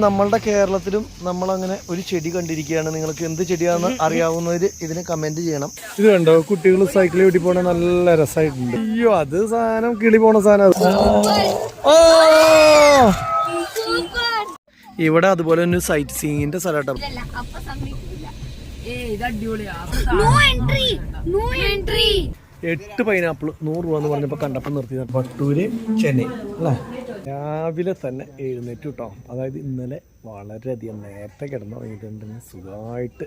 നമ്മളുടെ കേരളത്തിലും നമ്മൾ അങ്ങനെ ഒരു ചെടി കണ്ടിരിക്കുകയാണ്. നിങ്ങൾക്ക് എന്ത് ചെടിയാണെന്ന് അറിയാവുന്നവര് ഇതിന് കമന്റ് ചെയ്യണം. ഇത് കണ്ടോ? കുട്ടികൾ സൈക്കിൾ വീട്ടി പോണ നല്ല രസമായിട്ടുണ്ട് അയ്യോ അത് സാധനം കിളി പോണ സാധനം. ഇവിടെ അതുപോലെ തന്നെ സൈറ്റ് സീയിങ്ങിന്റെ സ്ഥലം അപ്പൊ സമ്മതിക്കില്ല ഏയ് ഇത് അടിപൊളിയാ. നോ എൻട്രി നോ എൻട്രി എട്ട് പൈനാപ്പിൾ നൂറ് രൂപ എന്ന് പറഞ്ഞപ്പോ കണ്ടപ്പോ നിർത്തി വട്ടൂര് ചെന്നൈ അല്ലേ? രാവിലെ തന്നെ എഴുന്നേറ്റ് കേട്ടോ അതായത് ഇന്നലെ വളരെയധികം നേരത്തെ കിടന്നുറങ്ങിയിട്ടുണ്ടെങ്കിൽ സുഖമായിട്ട്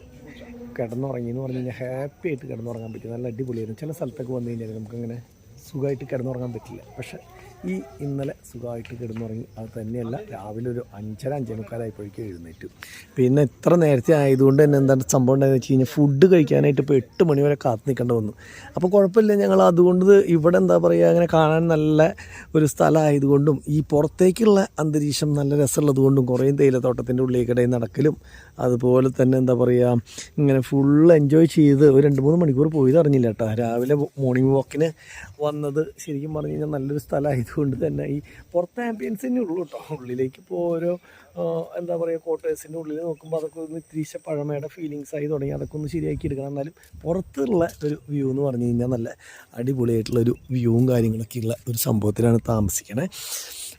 കിടന്നുറങ്ങി എന്ന് പറഞ്ഞു കഴിഞ്ഞാൽ ഹാപ്പി ആയിട്ട് കിടന്നുറങ്ങാൻ പറ്റും. നല്ല അടിപൊളിയായിരുന്നു. ചില സ്ഥലത്തൊക്കെ വന്നു കഴിഞ്ഞാൽ നമുക്കങ്ങനെ സുഖമായിട്ട് കിടന്നുറങ്ങാൻ പറ്റില്ല. പക്ഷേ ഈ ഇന്നലെ സുഖമായിട്ട് കിടന്നുറങ്ങി. അത് തന്നെയല്ല രാവിലെ ഒരു അഞ്ചര അഞ്ചേ മുക്കാലായപ്പോഴേക്കും എഴുന്നേറ്റു. പിന്നെ ഇത്ര നേരത്തെ ആയതുകൊണ്ട് തന്നെ എന്താണ് സംഭവം ഉണ്ടായെന്ന് വെച്ച് കഴിഞ്ഞാൽ ഫുഡ് കഴിക്കാനായിട്ട് ഇപ്പോൾ എട്ട് മണി വരെ കാത്തു നിൽക്കേണ്ടി വന്നു. അപ്പോൾ കുഴപ്പമില്ല ഞങ്ങൾ. അതുകൊണ്ട് ഇവിടെ എന്താ പറയുക അങ്ങനെ കാണാൻ നല്ല ഒരു സ്ഥലമായതുകൊണ്ടും ഈ പുറത്തേക്കുള്ള അന്തരീക്ഷം നല്ല രസമുള്ളതുകൊണ്ടും കുറേ തേയിലത്തോട്ടത്തിന്റെ ഉള്ളിലേക്കിടയിൽ നടക്കലും അതുപോലെ തന്നെ എന്താ പറയുക ഇങ്ങനെ ഫുൾ എൻജോയ് ചെയ്ത് ഒരു രണ്ട് മൂന്ന് മണിക്കൂർ പോയത് അറിഞ്ഞില്ല കേട്ടോ രാവിലെ മോർണിംഗ് വാക്കിന് വന്നത് ശരിക്കും പറഞ്ഞു കഴിഞ്ഞാൽ നല്ലൊരു സ്ഥലമായതുകൊണ്ട് തന്നെ ഈ പുറത്തെ ആംബിയൻസ് തന്നെ ഉള്ളൂ കേട്ടോ ഉള്ളിലേക്ക് ഇപ്പോൾ ഓരോ എന്താ പറയുക ക്വാർട്ടേഴ്സിന്റെ ഉള്ളിൽ നോക്കുമ്പോൾ അതൊക്കെ ഒന്ന് ഇത്തിരിശ പഴമയുടെ ഫീലിങ്സ് ആയി തുടങ്ങി അതൊക്കെ ഒന്ന് ശരിയാക്കി എടുക്കണം. എന്നാലും പുറത്തുള്ള ഒരു വ്യൂ എന്ന് പറഞ്ഞു കഴിഞ്ഞാൽ നല്ല അടിപൊളിയായിട്ടുള്ള ഒരു വ്യൂവും കാര്യങ്ങളൊക്കെ ഉള്ള ഒരു സംഭവത്തിലാണ് താമസിക്കണേ.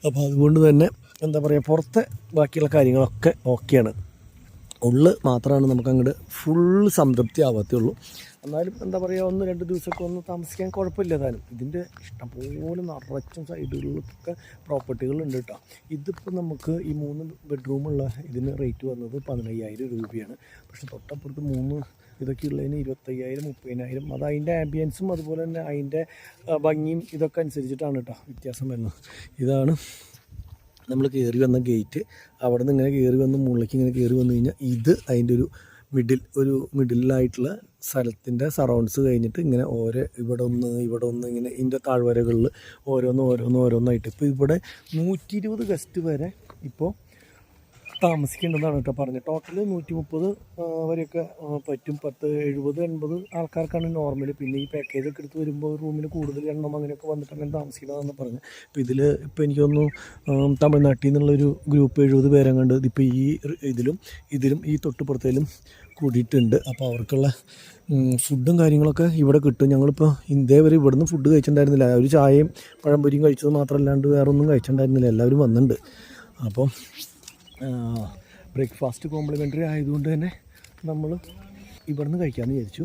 അപ്പോൾ അതുകൊണ്ട് തന്നെ എന്താ പറയുക പുറത്തെ ബാക്കിയുള്ള കാര്യങ്ങളൊക്കെ ഓക്കെയാണ്. ഉള്ളു മാത്രമാണ് നമുക്ക് അങ്ങോട്ട് ഫുൾ സംതൃപ്തി ആവത്തുള്ളൂ എന്നാലും എന്താ പറയുക ഒന്ന് രണ്ട് ദിവസമൊക്കെ ഒന്ന് താമസിക്കാൻ കുഴപ്പമില്ല താനും ഇതിന്റെ ഇഷ്ടംപോലെ നിറച്ചും സൈഡുകളിലൊക്കെ പ്രോപ്പർട്ടികളുണ്ട് കേട്ടോ. ഇതിപ്പോൾ നമുക്ക് ഈ മൂന്ന് ബെഡ്റൂമുള്ള ഇതിന് റേറ്റ് വന്നത് പതിനയ്യായിരം രൂപയാണ്. പക്ഷെ തൊട്ടപ്പുറത്ത് മൂന്ന് ഇതൊക്കെ ഉള്ളതിന് ഇരുപത്തയ്യായിരം മുപ്പതിനായിരം. അത് അതിന്റെ ആംബിയൻസും അതുപോലെ തന്നെ അതിന്റെ ഭംഗിയും ഇതൊക്കെ അനുസരിച്ചിട്ടാണ് കേട്ടോ വ്യത്യാസം വരുന്നത്. ഇതാണ് നമ്മൾ കയറി വന്ന ഗേറ്റ് അവിടെ നിന്ന് ഇങ്ങനെ കയറി വന്ന് മുകളിലേക്ക് ഇങ്ങനെ കയറി വന്നു കഴിഞ്ഞാൽ ഇത് അതിന്റെ ഒരു മിഡിൽ ഒരു മിഡിലായിട്ടുള്ള സ്ഥലത്തിന്റെ സറൗണ്ട്സ് കഴിഞ്ഞിട്ട് ഇങ്ങനെ ഓരോ ഇവിടെ ഒന്ന് ഇവിടെ ഒന്ന് ഇങ്ങനെ ഇതിന്റെ താഴ്വരകളിൽ ഓരോന്ന് ഓരോന്ന് ഓരോന്നായിട്ട്. ഇപ്പോൾ ഇവിടെ നൂറ്റി ഇരുപത് ഗസ്റ്റ് വരെ ഇപ്പോൾ താമസിക്കേണ്ടതാണ് കേട്ടോ പറഞ്ഞത് ടോട്ടൽ നൂറ്റി മുപ്പത് വരെയൊക്കെ പറ്റും. പത്ത് എഴുപത് എൺപത് ആൾക്കാർക്കാണ് നോർമൽ പിന്നെ ഈ പാക്കേജ് ഒക്കെ എടുത്ത് വരുമ്പോൾ റൂമിൽ കൂടുതൽ എണ്ണം അങ്ങനെയൊക്കെ വന്നിട്ട് അങ്ങനെ താമസിക്കണമെന്ന് പറഞ്ഞു. ഇപ്പം ഇതിൽ ഇപ്പോൾ എനിക്ക് തോന്നുന്നു തമിഴ്നാട്ടിൽ നിന്നുള്ളൊരു ഗ്രൂപ്പ് എഴുപത് പേരെ കണ്ട് ഇതിപ്പോൾ ഈ ഇതിലും ഇതിലും ഈ തൊട്ടുപുറത്തേലും കൂടിയിട്ടുണ്ട്. അപ്പോൾ അവർക്കുള്ള ഫുഡും കാര്യങ്ങളൊക്കെ ഇവിടെ കിട്ടും. ഞങ്ങളിപ്പോൾ ഇതേ വരെ ഇവിടുന്ന് ഫുഡ് കഴിച്ചിട്ടുണ്ടായിരുന്നില്ല. ഒരു ചായയും പഴംപൊരിയും കഴിച്ചത് മാത്രമല്ലാണ്ട് വേറൊന്നും കഴിച്ചിട്ടുണ്ടായിരുന്നില്ല. എല്ലാവരും വന്നിട്ടുണ്ട്. അപ്പം ബ്രേക്ക്ഫാസ്റ്റ് കോംപ്ലിമെന്ററി ആയതുകൊണ്ട് തന്നെ നമ്മൾ ഇവിടുന്ന് കഴിക്കാമെന്ന് വിചാരിച്ചു.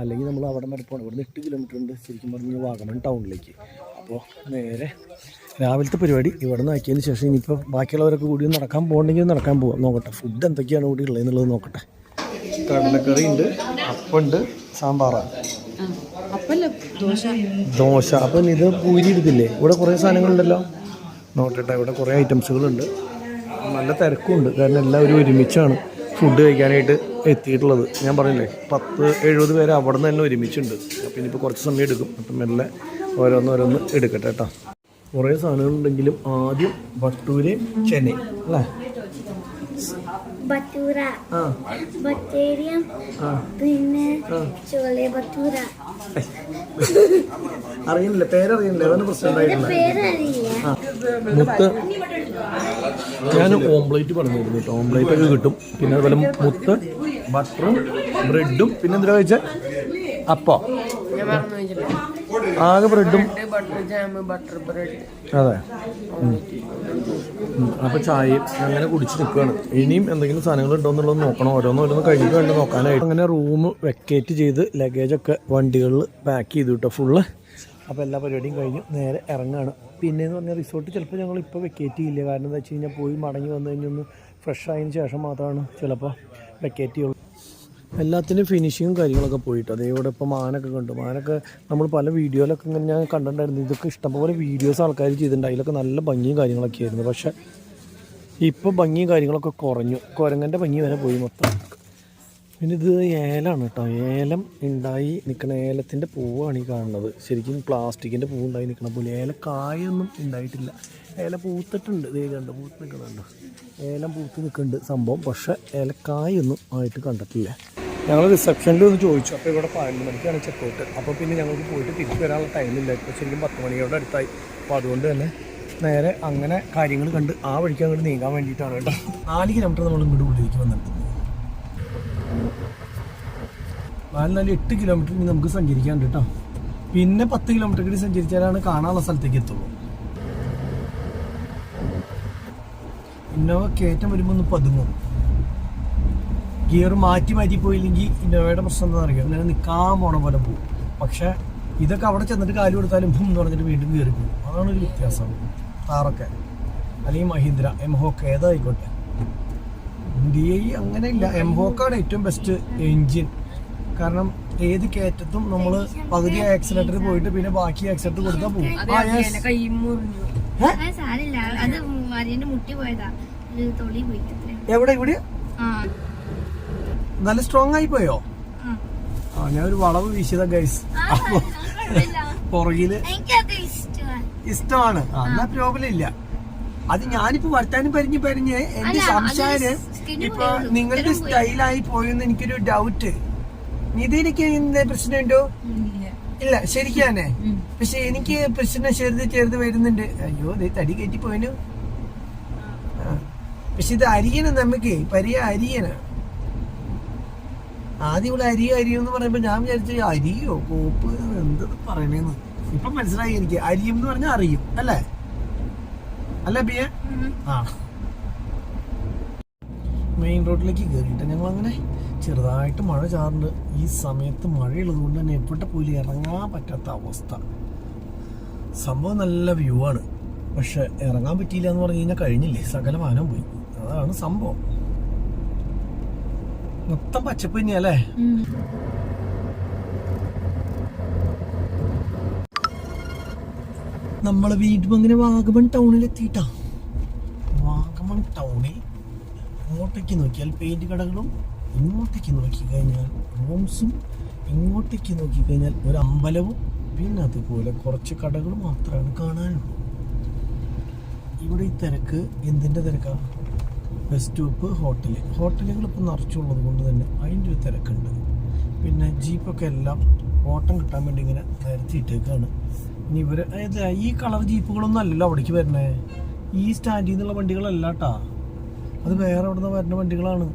അല്ലെങ്കിൽ നമ്മൾ അവിടെ വരെ പോകണം ഇവിടുന്ന് എട്ട് കിലോമീറ്റർ ഉണ്ട് ശരിക്കും പറഞ്ഞാൽ വാഗമൺ ടൗണിലേക്ക് അപ്പോൾ നേരെ രാവിലത്തെ പരിപാടി ഇവിടെ നിന്ന് ആക്കിയതിന് ശേഷം ഇനിയിപ്പോൾ ബാക്കിയുള്ളവരൊക്കെ കൂടി നടക്കാൻ പോകണമെങ്കിൽ നടക്കാൻ പോകാം നോക്കട്ടെ ഫുഡ് എന്തൊക്കെയാണ് കൂടി ഉള്ളതെന്നുള്ളത് നോക്കട്ടെ. കടലക്കറി ഉണ്ട് അപ്പുണ്ട് സാമ്പാറാണ് ദോശ. അപ്പം ഇത് പൂരി എടുത്തില്ലേ ഇവിടെ കുറേ സാധനങ്ങളുണ്ടല്ലോ. നോക്കട്ടെ ഇവിടെ കുറേ ഐറ്റംസുകളുണ്ട് നല്ല തിരക്കുണ്ട് കാരണം എല്ലാവരും ഒരുമിച്ചാണ് ഫുഡ് കഴിക്കാനായിട്ട് എത്തിയിട്ടുള്ളത്. ഞാൻ പറഞ്ഞില്ലേ പത്ത് എഴുപത് പേര് അവിടെ നിന്ന് തന്നെ ഒരുമിച്ചുണ്ട്. അപ്പം ഇനിയിപ്പോൾ കുറച്ച് സമയം എടുക്കും. അപ്പം മെല്ലെ ഓരോന്ന് ഓരോന്ന് എടുക്കട്ടെ കേട്ടോ. കുറേ സാധനങ്ങളുണ്ടെങ്കിലും ആദ്യം വട്ടൂര് ചെന്നൈ അല്ലേ? ആ. ബത്തേരിയം. ആ. പിന്നെ ചോളെ ചോലെ അറിയില്ല അറിയുന്നില്ല പേരറിയുന്നില്ല അതാണ് പ്രശ്നം പേരറിയില്ല. മുത്ത്. ഞാൻ ഓംപ്ലേറ്റ് പറഞ്ഞിരുന്നു കേട്ടോ. ഓംപ്ലേറ്റ് ഒക്കെ കിട്ടും. പിന്നെ അതുപോലെ മുത്ത് ബട്ടറും ബ്രെഡും പിന്നെ എന്തിനാ കഴിച്ചാൽ അപ്പോ. ആകെ ബ്രെഡും ബട്ടർ ജാം ബട്ടർ ബ്രെഡ്. അതെ. അപ്പൊ ചായയും അങ്ങനെ കുടിച്ച് നിൽക്കുകയാണ് ഇനിയും എന്തെങ്കിലും സാധനങ്ങൾ ഉണ്ടോ എന്നുള്ളത് നോക്കണം. ഓരോന്നും ഓരോന്ന് കഴിഞ്ഞിട്ട് വേണ്ട നോക്കാനായിട്ട്. അങ്ങനെ റൂം വെക്കേറ്റ് ചെയ്ത് ലഗേജൊക്കെ വണ്ടികളിൽ പാക്ക് ചെയ്തു കേട്ടോ ഫുള്ള് അപ്പോൾ എല്ലാ പരിപാടിയും കഴിഞ്ഞു നേരെ ഇറങ്ങാണ്. പിന്നെ എന്ന് പറഞ്ഞാൽ റിസോർട്ട് ചിലപ്പോൾ ഞങ്ങൾ ഇപ്പോൾ വെക്കേറ്റ് ചെയ്യില്ല. കാരണം എന്താ വെച്ച് കഴിഞ്ഞാൽ പോയി മടങ്ങി വന്നു കഴിഞ്ഞൊന്ന് ഫ്രഷ് ആയതിനു ശേഷം മാത്രമാണ് ചിലപ്പോൾ വെക്കേറ്റ് ചെയ്യുള്ളൂ. എല്ലാത്തിനും ഫിനിഷിങ്ങും കാര്യങ്ങളൊക്കെ പോയിട്ട് അതേ ഇപ്പോൾ മാനൊക്കെ കണ്ടു. മാനൊക്കെ നമ്മൾ പല വീഡിയോയിലൊക്കെ ഇങ്ങനെ ഞാൻ കണ്ടിട്ടുണ്ടായിരുന്നു. ഇതൊക്കെ ഇഷ്ടംപോലെ വീഡിയോസ് ആൾക്കാർ ചെയ്തിട്ടുണ്ട്. അതിലൊക്കെ നല്ല ഭംഗിയും കാര്യങ്ങളൊക്കെ ആയിരുന്നു. പക്ഷേ ഇപ്പോൾ ഭംഗിയും കാര്യങ്ങളൊക്കെ കുറഞ്ഞു. കുരങ്ങന്റെ ഭംഗി വരെ പോയി മൊത്തം. പിന്നെ ഇത് ഏലമാണ് കേട്ടോ. ഏലം ഉണ്ടായി നിൽക്കുന്ന ഏലത്തിന്റെ പൂവാണ് ഈ കാണുന്നത്. ശരിക്കും പ്ലാസ്റ്റിക്കിന്റെ പൂവ് ഉണ്ടായി നിൽക്കണ പോലെ. ഏലക്കായൊന്നും ഉണ്ടായിട്ടില്ല. ഏല പൂത്തിട്ടുണ്ട്. കണ്ട് പൂത്ത് നിൽക്കുന്നുണ്ട് ഏലം പൂത്ത് നിൽക്കുന്നുണ്ട് സംഭവം. പക്ഷേ ഏലക്കായൊന്നും ആയിട്ട് കണ്ടിട്ടില്ല. ഞങ്ങൾ റിസപ്ഷനിൽ ഒന്ന് ചോദിച്ചു. അപ്പോൾ ഇവിടെ പതിനൊന്ന് മണിക്കാണ് ചെക്കൗട്ട് അപ്പോൾ പിന്നെ ഞങ്ങൾക്ക് പോയിട്ട് തിരിച്ചു വരാനുള്ള ടൈമില്ല ഇപ്പോൾ ശരിക്കും പത്ത് മണിയോടെ അടുത്തായി. അപ്പോൾ അതുകൊണ്ട് തന്നെ നേരെ അങ്ങനെ കാര്യങ്ങൾ കണ്ട് ആ വഴിക്ക് അങ്ങോട്ട് നീങ്ങാൻ വേണ്ടിയിട്ടാണ് കേട്ടോ. നാല് കിലോമീറ്റർ നമ്മൾ ഇങ്ങോട്ട് ഉള്ളിലേക്ക് വന്നിട്ടുണ്ട് നാല് നാല് എട്ട് കിലോമീറ്റർ ഇനി നമുക്ക് സഞ്ചരിക്കാണ്ട് കേട്ടോ. പിന്നെ പത്ത് കിലോമീറ്റർ കൂടി സഞ്ചരിച്ചാലാണ് കാണാനുള്ള സ്ഥലത്തേക്ക് എത്തുള്ളൂ. ഇന്നോവ കയറ്റം വരുമ്പോൾ ഒന്ന് പതുങ്ങും. ഗിയർ മാറ്റി മാറ്റി പോയില്ലെങ്കിൽ ഇന്നോവയുടെ പ്രശ്നം എന്താ അറിയാം? അങ്ങനെ നിൽക്കാൻ പോണ പോലെ പോകും. പക്ഷെ ഇതൊക്കെ അവിടെ ചെന്നിട്ട് കാലു കൊടുത്താലും ഭൂം എന്ന് പറഞ്ഞിട്ട് വീണ്ടും കയറി പോകും. അതാണ് ഒരു വ്യത്യാസം. താറൊക്കെ അല്ലെങ്കിൽ മഹീന്ദ്ര എം ഹോക്ക് ഏതായിക്കോട്ടെ. ഡി ഐ അങ്ങനെ ഇല്ല. എം ഹോക്കാണ് ഏറ്റവും ബെസ്റ്റ് എൻജിൻ കാരണം ഏത് കയറ്റത്തും നമ്മൾ പകുതി ആക്സിലേറ്റർ പോയിട്ട് പിന്നെ ബാക്കി ആക്സിലേറ്റർ കൊടുത്താൽ പോകും. എവിടെ ഇവിടെ? ആ. നല്ല സ്ട്രോങ് ആയി പോയോ? ആ. ഞാൻ ഒരു വളവ് വീശിയതാ ഗൈസ്. പുറകിൽ ഇഷ്ടമാണ്. എന്നാ പ്രോബ്ലം ഇല്ല. അത് ഞാനിപ്പോ വർത്താനം പരിഞ്ഞ് പരിഞ്ഞ് എന്റെ സംശയം ഇപ്പൊ നിങ്ങളുടെ. സ്റ്റൈലായി പോയെന്ന് എനിക്കൊരു ഡൗട്ട് നിതിനിക്ക് പ്രശ്നം പ്രശ്നമുണ്ടോ? ഇല്ല. ശരിക്കാനേ പക്ഷെ എനിക്ക് പ്രശ്നം ചെറുത് ചെറുത് വരുന്നുണ്ട്. അയ്യോ ദേ തടി കയറ്റി പോയനു. ഇത് അരിയണം നമുക്ക്. പരിയ അരിയനാണ് ആദ്യം ഇവിടെ അരിയോ എന്ന് പറയുമ്പോ ഞാൻ വിചാരിച്ചു അരിയോ കോപ്പ് എന്തത് പറയണേന്ന്? ഇപ്പൊ മനസ്സിലായി എനിക്ക്. അരിയും എന്ന് പറഞ്ഞാൽ അറിയും അല്ലേ? അല്ല ബിയ? ആ. മെയിൻ റോഡിലേക്ക് കയറിയിട്ട് ഞങ്ങൾ അങ്ങനെ ചെറുതായിട്ട് മഴ ചാറുണ്ട്. ഈ സമയത്ത് മഴയുള്ളത് കൊണ്ട് തന്നെ എവിടെ പോലും ഇറങ്ങാൻ പറ്റാത്ത അവസ്ഥ. സംഭവം നല്ല വ്യൂ ആണ്. പക്ഷെ ഇറങ്ങാൻ പറ്റിയില്ല എന്ന് പറഞ്ഞു കഴിഞ്ഞാൽ കഴിഞ്ഞില്ലേ? സകല മാനം പോയി. അതാണ് സംഭവം. മൊത്തം പച്ചപ്പ് തന്നെയല്ലേ? നമ്മളെ വീട്ടിൽ അങ്ങനെ വാഗമൺ ടൗണിൽ എത്തിയിട്ടാ. വാഗമൺ ടൗണിൽ അങ്ങോട്ടേക്ക് നോക്കിയാൽ പെയിന്റ് കടകളും ഇങ്ങോട്ടേക്ക് നോക്കി കഴിഞ്ഞാൽ റൂംസും ഇങ്ങോട്ടേക്ക് നോക്കി കഴിഞ്ഞാൽ ഒരു അമ്പലവും പിന്നെ അതുപോലെ കുറച്ച് കടകൾ മാത്രമാണ് കാണാനുള്ളൂ. ഇവിടെ ഈ തിരക്ക് എന്തിന്റെ തിരക്കാണ് ബസ് സ്റ്റോപ്പ് ഹോട്ടൽ ഹോട്ടലുകൾ ഇപ്പം നിറച്ചുള്ളത് കൊണ്ട് തന്നെ അതിന്റെ ഒരു തിരക്കുണ്ട്. പിന്നെ ജീപ്പൊക്കെ എല്ലാം ഓട്ടം കിട്ടാൻ വേണ്ടി ഇങ്ങനെ നിരത്തി ഇട്ടേക്കാണ്. ഇനി ഇവർ അതായത് ഈ കളർ ജീപ്പുകളൊന്നും അല്ലല്ലോ അവിടേക്ക് വരണേ ഈ സ്റ്റാൻഡിൽ നിന്നുള്ള വണ്ടികളല്ല കേട്ടാ അത് വേറെ അവിടെ നിന്ന് വരുന്ന വണ്ടികളാണ്.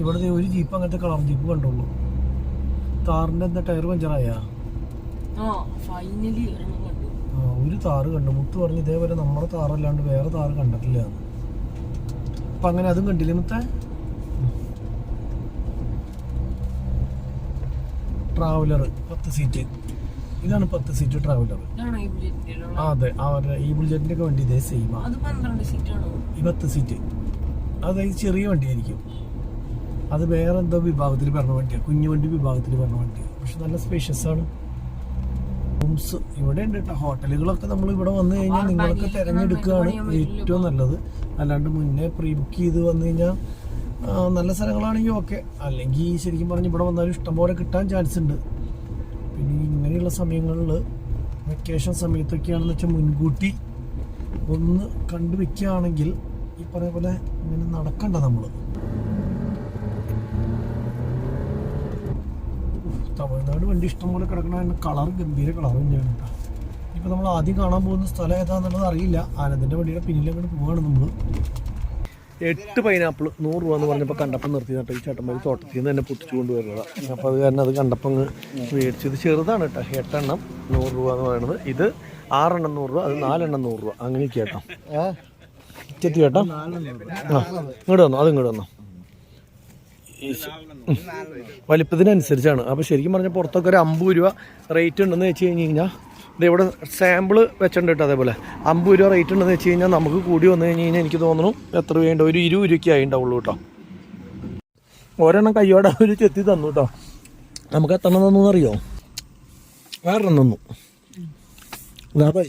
ഇവിടുത്തെ ഒരു ജീപ്പ് അങ്ങനത്തെ കളർ ജീപ്പ് കണ്ടുള്ളൂ. താറിന്റെ എന്താ ടയർ പഞ്ചറായാ? ഒരു താറ് കണ്ടു. മുത്ത് പറഞ്ഞ് ഇതേപോലെ നമ്മുടെ താറല്ലാണ്ട് വേറെ താറ് കണ്ടിട്ടില്ല. എന്ന്. അപ്പൊ അങ്ങനെ അതും കണ്ടില്ലേ മുത്ത? ട്രാവലർ പത്ത് സീറ്റ് ഇതാണ് പത്ത് സീറ്റ് ട്രാവലർ ആ അതെ അവരുടെ ഈ ബുള്ളറ്റിന്റെ ഒക്കെ വണ്ടി ഇതേ സെയിം ഈ പത്ത് സീറ്റ് അത് ചെറിയ വണ്ടിയായിരിക്കും. അത് വേറെ എന്തോ വിഭാഗത്തിൽ പറഞ്ഞ വണ്ടിയാണ് കുഞ്ഞു വണ്ടി വിഭാഗത്തിൽ പറഞ്ഞ വണ്ടിയാണ് പക്ഷെ നല്ല സ്പേഷ്യസ് ആണ്. റൂംസ് ഇവിടെ ഉണ്ട് കേട്ടോ ഹോട്ടലുകളൊക്കെ നമ്മൾ ഇവിടെ വന്നു കഴിഞ്ഞാൽ നിങ്ങളൊക്കെ തിരഞ്ഞെടുക്കുകയാണ് ഏറ്റവും നല്ലത്. അല്ലാണ്ട് മുന്നേ പ്രീ ബുക്ക് ചെയ്ത് വന്നു കഴിഞ്ഞാൽ നല്ല സ്ഥലങ്ങളാണെങ്കിൽ ഓക്കെ അല്ലെങ്കിൽ ശരിക്കും പറഞ്ഞ് ഇവിടെ വന്നാലും ഇഷ്ടംപോലെ കിട്ടാൻ ചാൻസ് ഉണ്ട്. പിന്നെ ഇങ്ങനെയുള്ള സമയങ്ങളിൽ വെക്കേഷൻ സമയത്തൊക്കെയാണെന്ന് വെച്ചാൽ മുൻകൂട്ടി ഒന്ന് കണ്ടു വെക്കുകയാണെങ്കിൽ ഈ പറഞ്ഞ പോലെ ഇങ്ങനെ നടക്കണ്ട നമ്മൾ തമിഴ്നാട് വണ്ടി ഇഷ്ടംപോലെ കിടക്കണ കളർ ഗംഭീര കളർ തന്നെയാണ് കേട്ടോ. ഇപ്പൊ നമ്മൾ ആദ്യം കാണാൻ പോകുന്ന സ്ഥലം ഏതാണെന്നുള്ളത് അറിയില്ല. ആനന്ദിന്റെ വണ്ടിയുടെ പിന്നിലങ്ങോട്ട് പോവാണ് നമ്മൾ എട്ട് പൈനാപ്പിൾ നൂറ് രൂപ എന്ന് പറഞ്ഞപ്പോൾ കണ്ടപ്പം നിർത്തി നട്ടോ ഈ ചേട്ടന്മാർ തോട്ടത്തിൽ നിന്ന് തന്നെ പൊട്ടിച്ചു കൊണ്ടുവരുന്നതാണ് അപ്പോൾ അത് കാരണം അത് കണ്ടപ്പം അങ്ങ് മേടിച്ചു ഇത് ചെറുതാണ് കേട്ടോ എട്ടെണ്ണം നൂറ് രൂപ എന്ന് പറയുന്നത്. ഇത് ആറെണ്ണം നൂറ് രൂപ അത് നാലെണ്ണം നൂറ് രൂപ. അങ്ങനെ കേട്ടോ ചെത്തി കേട്ടോ? ആ ഇങ്ങോട്ട് വന്നോ അത് ഇങ്ങോട്ട് വന്നോ. വലിപ്പത്തിനനുസരിച്ചാണ്. അപ്പോൾ ശരിക്കും പറഞ്ഞാൽ പുറത്തൊക്കെ ഒരു അമ്പത് രൂപ റേറ്റ് ഉണ്ടെന്ന് വെച്ച് കഴിഞ്ഞ് കഴിഞ്ഞാൽ ഇവിടെ സാമ്പിൾ വെച്ചിട്ടുണ്ട് കേട്ടോ അതേപോലെ. അമ്പത് രൂപ റേറ്റ് ഉണ്ടെന്ന് വെച്ച് കഴിഞ്ഞാൽ നമുക്ക് കൂടി വന്നു കഴിഞ്ഞ് കഴിഞ്ഞാൽ എനിക്ക് തോന്നുന്നു എത്ര വേണ്ട ഒരു ഇരുപത് രൂപയ്ക്ക് ആയിണ്ടാവുള്ളൂ കേട്ടോ. ഒരെണ്ണം കയ്യോടെ ഒരു ചെത്തി തന്നു കേട്ടോ. നമുക്ക് എത്ര തന്നു അറിയോ വേറെ തന്നു. വേറെ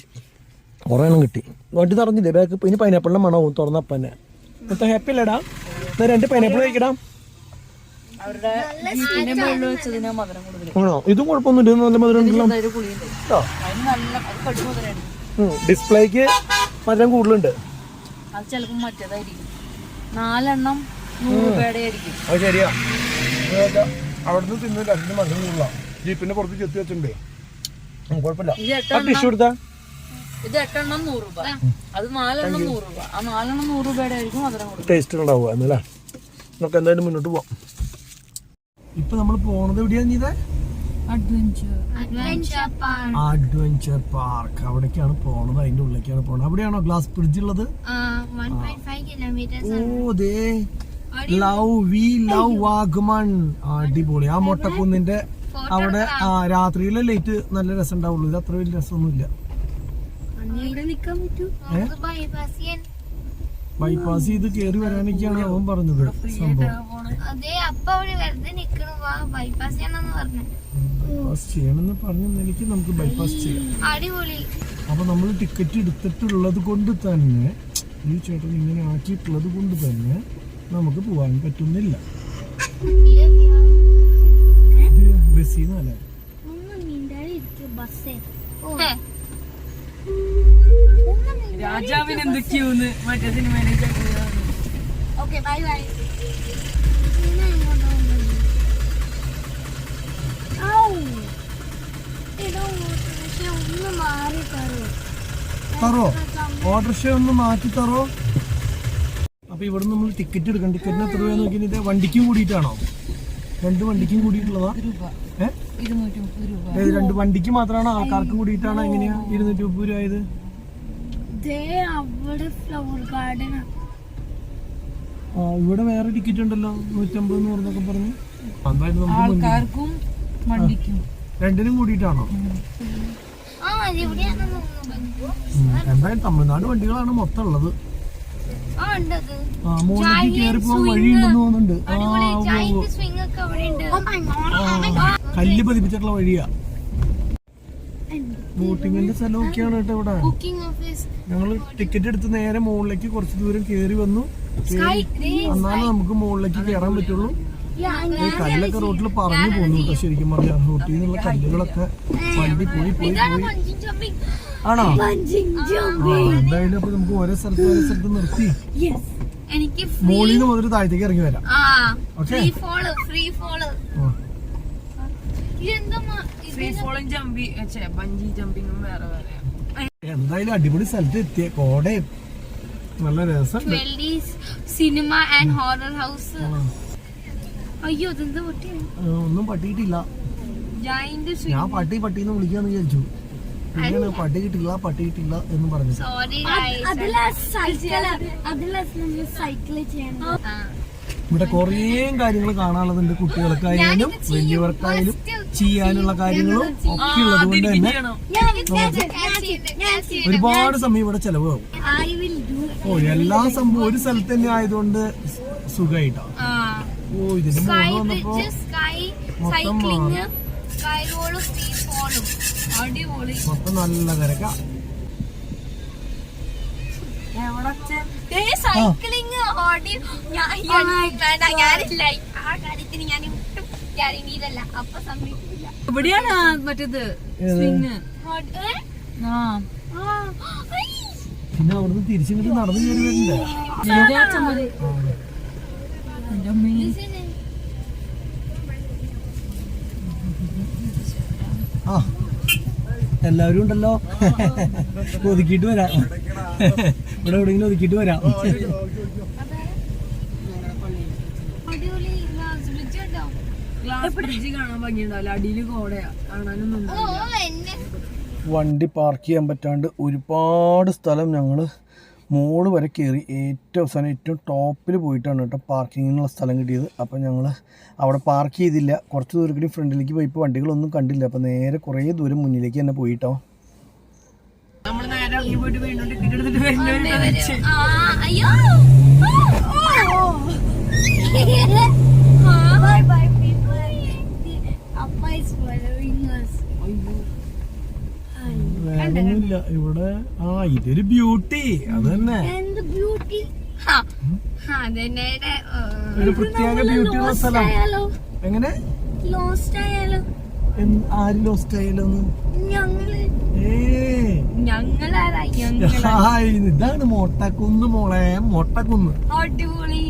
കുറേ എണ്ണം കിട്ടി. വണ്ടി തുറന്നില്ലേ ബാക്ക് ഇനി പൈനാപ്പിളിന്റെ മണവും തുറന്നപ്പന്നെ മൊത്തം ഹാപ്പി അല്ലേടാ? രണ്ട് പൈനാപ്പിൾ കഴിക്കടാ അവരുടെ ജീപ്പിന്റെ മുകളിൽ വെച്ചതിന് മധുരം കൂടുതൽ ആണോ ഇതും കുഴപ്പമൊന്നുമില്ല. ഇത് നല്ല മധുരം ഉണ്ടല്ലോ. ഡിസ്പ്ലേക്ക് മധുരം കൂടുതലുണ്ട്. അത് ചിലപ്പോൾ മറ്റേതായിരിക്കും. നാലെണ്ണം നൂറ് രൂപയുടെ ആയിരിക്കും. അത് ശരിയാ. അവിടുന്ന് തിന്നില്ല. അതിന് മധുരം കൂടുതലാണ് ജീപ്പിന്റെ പുറത്ത് ചെത്തി വെച്ചിട്ടുണ്ട്. കുഴപ്പമില്ല. ടിഷ്യൂ എടുത്താ? ഇത് എട്ടെണ്ണം നൂറ് രൂപ. അത് നാലെണ്ണം നൂറ് രൂപ. ആ നാലെണ്ണം നൂറ് രൂപയുടെ ആയിരിക്കും മധുരം ടേസ്റ്റ് ഉണ്ടാവുക എന്നല്ലേ നമുക്ക് എന്തായാലും മുന്നോട്ട് പോവാം. ഇപ്പൊ നമ്മൾ പോണത് എവിടെയാണ് ചെയ്തേ adventure adventure park adventure park അവിടേക്കാണ് പോണത് അതിന്റെ ഉള്ളിലേക്കാണ് പോണത്. അവിടെയാണോ ഗ്ലാസ് ബ്രിഡ്ജ് ഉള്ളത്? ഓ ദേ. Love we love Vagamon. അടിപൊളി. ആ മൊട്ടക്കുന്നിന്റെ അവിടെ ആ രാത്രിയിലെ ലൈറ്റ് നല്ല രസം ഉണ്ടാവുള്ളൂ ഇത് അത്ര വലിയ രസമൊന്നുമില്ല. ബൈപ്പാസ് ചെയ്ത് കേറി വരാനൊക്കെയാണ് അവൻ പറഞ്ഞത്. സംഭവം. അതെ അപ്പൊ അവിടെ വെറുതെ നിക്കണു. വാ ബൈപ്പാസ് ചെയ്യണമെന്ന് പറഞ്ഞു. ബൈപ്പാസ് ചെയ്യണമെന്ന് പറഞ്ഞു എനിക്ക് നമുക്ക് ബൈപ്പാസ് ചെയ്യാം. അടിപൊളി. അപ്പൊ നമ്മൾ ടിക്കറ്റ് എടുത്തിട്ടുള്ളത് കൊണ്ട് തന്നെ ഈ ചേട്ടൻ ഇങ്ങനെ ആക്കിയിട്ടുള്ളത് കൊണ്ട് തന്നെ നമുക്ക് പോകാൻ പറ്റുന്നില്ല. രാജാവിന് എന്തൊക്കെയോന്ന് മറ്റേ സിനിമയിലേക്ക് ഓക്കെ ബൈ ബൈ ഒന്ന് മാറി തരൂ തറോ ഓട്ടോറിക്ഷ ഒന്ന് മാറ്റി തറോ. അപ്പൊ ഇവിടെ നമ്മൾ ടിക്കറ്റ് എടുക്കണം. ടിക്കറ്റിന് എത്ര രൂപ നോക്കി ഇത് വണ്ടിക്കും കൂടിയിട്ടാണോ? രണ്ട് വണ്ടിക്കും കൂടിയിട്ടുള്ളതാ? ഏഹ് രണ്ട് വണ്ടിക്ക് മാത്രമാണ് ആൾക്കാർക്ക് കൂടിയിട്ടാണോ? എങ്ങനെയാ? ഇരുന്നൂറ്റി മുപ്പത് രൂപ ആയത്? ആ. ഇവിടെ വേറെ ടിക്കറ്റ് ഉണ്ടല്ലോ. നൂറ്റമ്പത് എന്ന് പറഞ്ഞൊക്കെ പറഞ്ഞു. എന്തായാലും നമുക്ക് രണ്ടിനും കൂടിയിട്ടാണോ? ആ ഉം. എന്തായാലും തമിഴ്നാട് വണ്ടികളാണ് മൊത്തം ഉള്ളത് മുകളിലേക്ക് കയറി പോകാൻ വഴിയുണ്ടെന്ന് തോന്നുന്നുണ്ട്. ആ അടിപൊളി ഉവ്വ് ഉവ്വ്. സ്വിംഗ് ഒക്കെ അവിടെ ഉണ്ട്. കല്ല് പതിപ്പിച്ചിട്ടുള്ള വഴിയാ. ബോട്ടിങ്ങിന്റെ സ്ഥലമൊക്കെയാണ് കേട്ടോ ഇവിടെ. ഞങ്ങൾ ടിക്കറ്റ് എടുത്ത് നേരെ മുകളിലേക്ക് കുറച്ച് ദൂരം കയറി വന്നു. എന്നാലും നമുക്ക് മുകളിലേക്ക് കയറാൻ പറ്റുള്ളൂ. ഈ കല്ലൊക്കെ റോട്ടിൽ പറഞ്ഞു പോകുന്നു കേട്ടോ ശരിക്കും പറഞ്ഞാൽ റോട്ടിൽ നിന്നുള്ള കല്ലുകളൊക്കെ വണ്ടി പോയി പോയി പോയി. ആണോ? എന്തായാലും അപ്പൊ നമുക്ക് ഓരോ സ്ഥലത്ത് ഓരോ സ്ഥലത്ത് നിർത്തി. യെസ് എനിക്ക് നിന്ന് മുതൽ താഴത്തേക്ക് ഇറങ്ങി വരാം. ആ okay free fall free fall ഇതെന്താ മ- ഫ്രീ ഫോളിങ് ജമ്പി ബഞ്ചി ജമ്പിങ്ങും വേറെ വേറെ. എന്തായാലും അടിപൊളി സ്ഥലത്ത് എത്തിയ കോടെ. നല്ല രസം. സിനിമ ആൻഡ് ഹോറർ ഹൗസ് അയ്യോ ഇതെന്താ പട്ടിയാണ് ഒന്നും പട്ടിയിട്ടില്ല. ഞാൻ പട്ടി പട്ടിന്ന് വിളിക്കാന്ന് വിചാരിച്ചു. പിന്നെയാണ് പട്ടി കിട്ടില്ല പട്ടി കിട്ടില്ല എന്ന് പറഞ്ഞു സോറി സൈക്കിൾ ചെയ്യണം. ഇവിടെ കുറേ കാര്യങ്ങൾ കാണാനുള്ളതുണ്ട് കുട്ടികൾക്കായാലും വലിയവർക്കായാലും ചെയ്യാനുള്ള കാര്യങ്ങളും ഒക്കെ ഉള്ളത് കൊണ്ട് തന്നെ ഒരുപാട് സമയം ഇവിടെ ചെലവാകും. ഐ വിൽ ഡു ഓ എല്ലാ സംഭവം ഒരു സ്ഥലത്ത് തന്നെ ആയതുകൊണ്ട് സുഖമായിട്ടാ ഓ ഇതിന്റെ സ്കൈ മുകളിൽ വന്നപ്പോ മൊത്തം മൊത്തം നല്ല തിരക്കാ. സൈക്ലിംഗ് ഓടി ഞാൻ വേണ്ട ഞാനില്ല ആ കാര്യത്തിന് ഞാൻ ഒട്ടും ഗ്യാരണ്ടീതല്ല അപ്പൊ സമ്മതിക്കില്ല ഇവിടെയാണ് മറ്റേത് സ്വിങ്. ആ. ആ. ഐ. പിന്നെ അവിടുന്ന് തിരിച്ചിങ്ങോട്ട് നടന്നു കയറി അമ്മേ. ആ. എല്ലാവരും ഉണ്ടല്ലോ. ഒതുക്കിയിട്ട് വരാം. ഇവിടെ എവിടെയെങ്കിലും ഒതുക്കിയിട്ട് വരാം. വണ്ടി പാർക്ക് ചെയ്യാൻ പറ്റാണ്ട് ഒരുപാട് സ്ഥലം ഞങ്ങൾ മോൾ വരെ കയറി ഏറ്റവും അവസാനം ഏറ്റവും ടോപ്പിൽ പോയിട്ടാണ് കേട്ടോ പാർക്കിങ്ങിനുള്ള സ്ഥലം കിട്ടിയത്. അപ്പോൾ ഞങ്ങൾ അവിടെ പാർക്ക് ചെയ്തില്ല. കുറച്ച് ദൂരം ഫ്രണ്ടിലേക്ക് പോയി. ഇപ്പോൾ വണ്ടികളൊന്നും കണ്ടില്ല. അപ്പോൾ നേരെ കുറേ ദൂരം മുന്നിലേക്ക് തന്നെ പോയിട്ടോ. നമ്മൾ നേരെ ഇറങ്ങി പോയിട്ട് വീണ്ടും ടിക്കറ്റ് എടുത്തിട്ട് വരുന്നവര് ആ അയ്യോ. Bye bye. വേറൊന്നുമില്ല. ഇവിടെ ആ ഇതൊരു ബ്യൂട്ടി അത് തന്നെ ഒരു പ്രത്യേക ബ്യൂട്ടി ഉള്ള സ്ഥലം. എങ്ങനെ? ലോസ്റ്റ് ആയാലോ? ആര് ലോസ്റ്റ് ആയാലോ ഇതാണ് മൊട്ടക്കുന്ന് മോളെ മൊട്ടക്കുന്ന്. അടിപൊളി.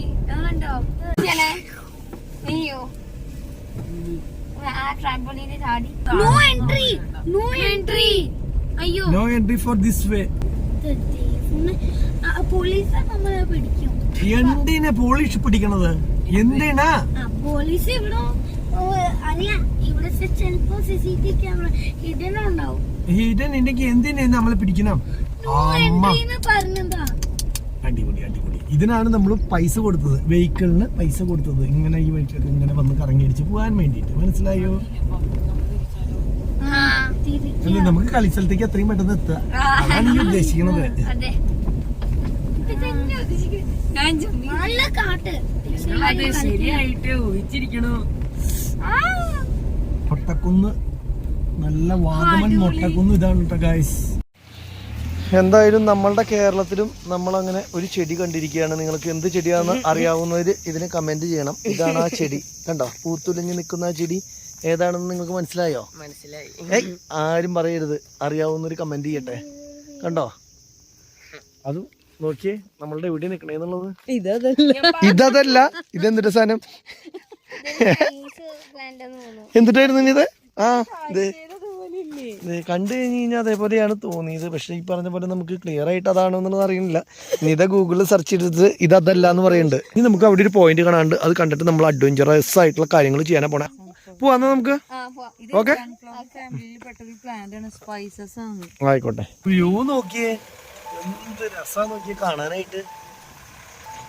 അയ്യോ. ആ ട്രാമ്പോളിന് ചാടി. നോ എൻട്രി നോ എൻട്രി അയ്യോ. No entry for this way police നമ്മളെ പിടിക്കും. എന്തിനാ പോലീസ് പിടിക്കണത്? എന്തിനാ? പോലീസ് ഇവിടെ ഓ, അനിയ ഇവിടെ ചിലപ്പോ C C T camera hidden ഉണ്ടാവും. ഹിഡൻ ഉണ്ടെങ്കിൽ എന്തിനാ നമ്മളെ പിടിക്കണം? അമ്മ. എൻട്രിന്ന് പറഞ്ഞതാ. അടിപൊളി അടിപൊളി. ഇതിനാണ് നമ്മൾ പൈസ കൊടുത്തത്. വെഹിക്കിളിന് പൈസ കൊടുത്തത്. ഇങ്ങനെ ഈ വഴിക്കൊക്കെ ഇങ്ങനെ വന്ന് കറങ്ങി അടിച്ച് പോകാൻ വേണ്ടിയിട്ട്. മനസ്സിലായോ. അല്ലേ നമുക്ക് കളിസ്ഥലത്തേക്ക് എത്രയും പെട്ടെന്ന് എത്തുക. അതാണ് ഈ ഉദ്ദേശിക്കുന്നത്. അതെ. ഇതെന്നെ ഉദ്ദേശിക്കുന്നത്. നല്ല വാഗമൺ മൊട്ടക്കുന്ന് ഇതാണ് ഗായ്സ് എന്തായാലും നമ്മളുടെ കേരളത്തിലും നമ്മൾ അങ്ങനെ ഒരു ചെടി കണ്ടിരിക്കുകയാണ്. നിങ്ങൾക്ക് എന്ത് ചെടിയാണെന്ന് അറിയാവുന്നവര് ഇതിന് കമന്റ് ചെയ്യണം. ഇതാണ് ആ ചെടി. കണ്ടോ? പൂത്തുലഞ്ഞ് നിൽക്കുന്ന ആ ചെടി. ഏതാണെന്ന് നിങ്ങൾക്ക് മനസ്സിലായോ? മനസ്സിലായി. ഏയ് ആരും പറയരുത്. അറിയാവുന്നൊരു കമന്റ് ചെയ്യട്ടെ. കണ്ടോ? അത് നോക്കിയേ നമ്മളുടെ എവിടെ നിക്കണേന്നുള്ളത് ഇതല്ല ഇതല്ല ഇതെന്തിന്റെ സാധനം. എന്തിട്ടായിരുന്നു ഇനി ഇത്? ആ ഇത്. കണ്ടു കഴിഞ്ഞ് കഴിഞ്ഞാൽ അതേപോലെയാണ് തോന്നിയത്. പക്ഷെ ഈ പറഞ്ഞ പോലെ നമുക്ക് ക്ലിയർ ആയിട്ട് അതാണോ എന്നുള്ളത് അറിയുന്നില്ല. ഇനി ഇത് ഗൂഗിളിൽ സെർച്ച് ചെയ്തിട്ട് ഇത് അതല്ല എന്ന് പറയുന്നുണ്ട്. ഇനി നമുക്ക് അവിടെ ഒരു പോയിന്റ് കാണാണ്ട് അത് കണ്ടിട്ട് നമ്മൾ അഡ്വഞ്ചറസ് ആയിട്ടുള്ള കാര്യങ്ങൾ ചെയ്യാനാ പോണേ. പോവാന്നാ നമുക്ക്. ഓക്കെ ഫാമിലിയിൽ പെട്ടൊരു പ്ലാന്റ് ആണ് സ്പൈസസ് ആണ്. ആയിക്കോട്ടെ. വ്യൂ നോക്കിയേ. എന്ത് രസാ നോക്കിയേ കാണാനായിട്ട്.